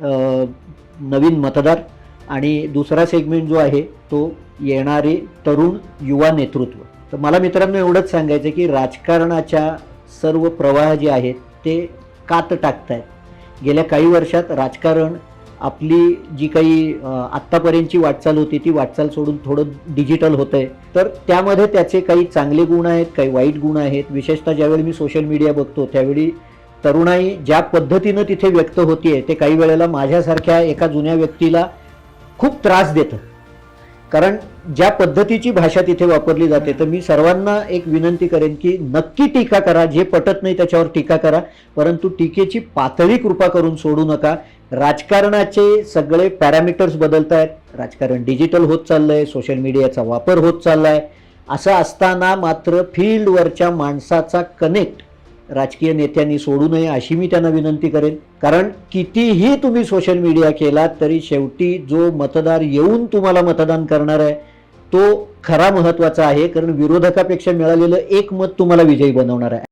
नवीन मतदार आणि दुसरा सेगमेंट जो आहे तो येणारे तरुण युवा नेतृत्व. तर मला मित्रांनो एवढंच सांगायचं आहे की राजकारणाच्या सर्व प्रवाह जे आहेत ते कात टाकतायत. गेल्या काही वर्षात राजकारण आपली जी काही आत्तापर्यंतची वाटचाल होती ती वाटचाल सोडून थोडं डिजिटल होतं आहे तर त्यामध्ये त्याचे काही चांगले गुण आहेत काही वाईट गुण आहेत. विशेषतः ज्यावेळी मी सोशल मीडिया बघतो त्यावेळी तरुणाई ज्या पद्धतीनं तिथे व्यक्त होतीये ते काही वेळेला माझ्यासारख्या एका जुन्या व्यक्तीला खूप त्रास देतं. कारण ज्या पद्धतीची भाषा तिथे वापरली जाते तर मी सर्वांना एक विनंती करेन की नक्की टीका करा जे पटत नाही त्याच्यावर टीका करा परंतु टीकेची पातळी कृपा करून सोडू नका. राजकारणाचे सगळे पॅरामीटर्स बदलत आहेत राजकारण डिजिटल होत चाललंय सोशल मीडियाचा वापर होत चाललाय. असं असताना मात्र फील्डवरच्या माणसाचा कनेक्ट राजकीय नेत्यांनी सोडू नये अशी मी त्यांना विनंती करेन. कारण कितीही तुम्ही सोशल मीडिया केलात तरी शेवटी जो मतदार येऊन तुम्हाला मतदान करणार आहे तो खरा महत्त्वाचा आहे. कारण विरोधकापेक्षा मिळालेलं एक मत तुम्हाला विजयी बनवणार आहे.